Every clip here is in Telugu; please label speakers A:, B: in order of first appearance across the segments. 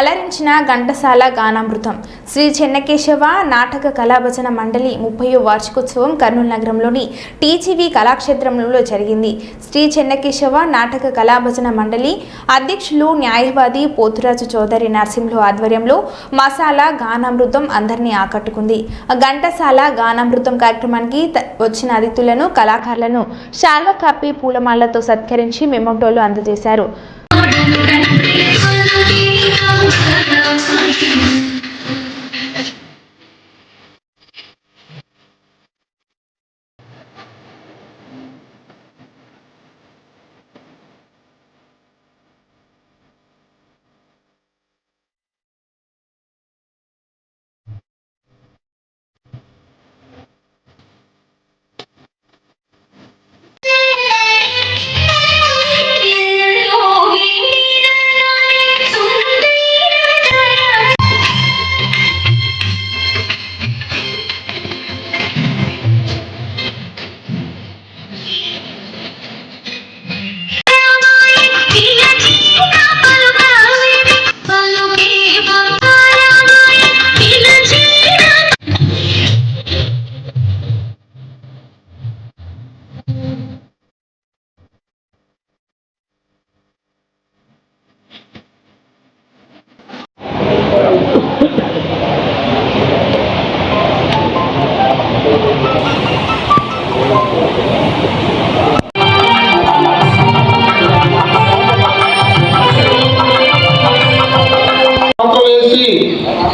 A: అలరించిన ఘంటసాల గానామృతం. శ్రీ చెన్నకేశవ నాటక కళాభజన మండలి ముప్పయో వార్షికోత్సవం కర్నూలు నగరంలోని టీజీవీ కళాక్షేత్రంలో జరిగింది. శ్రీ చెన్నకేశవ నాటక కళాభజన మండలి అధ్యక్షులు న్యాయవాది పోతురాజు చౌదరి నరసింహులు ఆధ్వర్యంలో మసాలా గానామృతం అందరినీ ఆకట్టుకుంది. ఘంటసాల గానామృతం కార్యక్రమానికి వచ్చిన అతిథులను కళాకారులను శాల్వ కప్పి పూలమాలతో సత్కరించి మెమోటోలు అందజేశారు.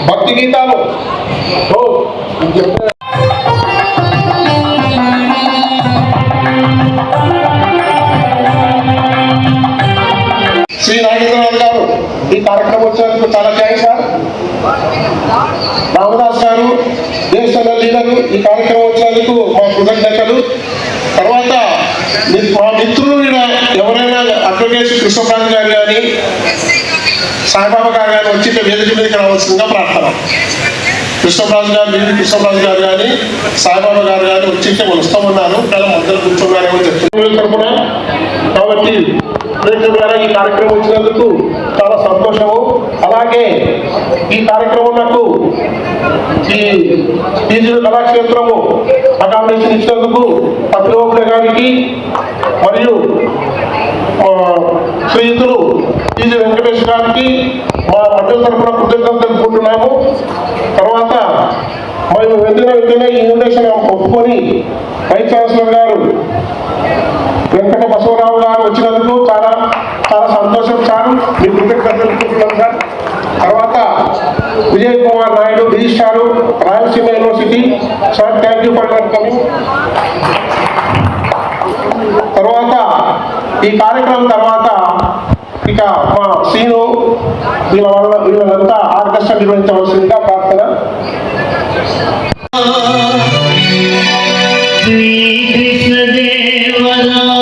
B: భక్తి గీతాలు. ఓ, ఇది శ్రీ నాగేంద్రనాథ్ గారు ఈ కార్యక్రమం వచ్చినందుకు చాలా థ్యాంక్స్ సార్ రామదాస్ గారు దేశంలో లీడరు ఈ కార్యక్రమం వచ్చినందుకు మా కృతజ్ఞతలు. తర్వాత మా మిత్రులు ఎవరైనా అడ్వకేట్ కృష్ణప్రాజ్ గారు కానీ సాయిబాబా గారు కానీ వచ్చి వేదిక మీదకి రావాల్సిందిగా ప్రార్థన. కృష్ణరాజు గారు బీవీ కృష్ణరాజు గారు కానీ సాయిబాబా గారు కానీ వచ్చి వస్తూ వస్తామన్నారు. కానీ మధ్యలో కూర్చున్నారేమో చెప్తున్నారు. తరపున కాబట్టి ద్వారా ఈ కార్యక్రమం వచ్చినందుకు చాలా సంతోషము. అలాగే ఈ కార్యక్రమం నాకు ఈ టీజీ కళాక్షేత్రము అకామిడేషన్ ఇచ్చినందుకు పత్రిక గారికి మరియు ఆ, శ్రీయుతులు టీజీ వెంకటేష్ గారికి మా మండలి తరఫున కృతజ్ఞత తెలుపుకుంటున్నాము. తర్వాత మేము వెంటనే వెంటనే ఈ ఇన్విటేషన్ ఒప్పుకొని వైస్ ఛాన్సలర్ గారు వెంకట బసవరావు గారు వచ్చినందుకు చాలా చాలా సంతోషం సార్. మీ కృతజ్ఞత తెలుపుకుంటున్నాం సార్. తర్వాత Vijay Kumar Naidu registrar Rayalaseema university. Sir thank you for coming తర్వాత ఈ కార్యక్రమం తర్వాత ఇంకా మా సీను వీళ్ళ వల్ల వీళ్ళంతా ఆర్కెస్ట్రా నిర్వహించవలసిందిగా ప్రార్థన. శ్రీకృష్ణదేవరా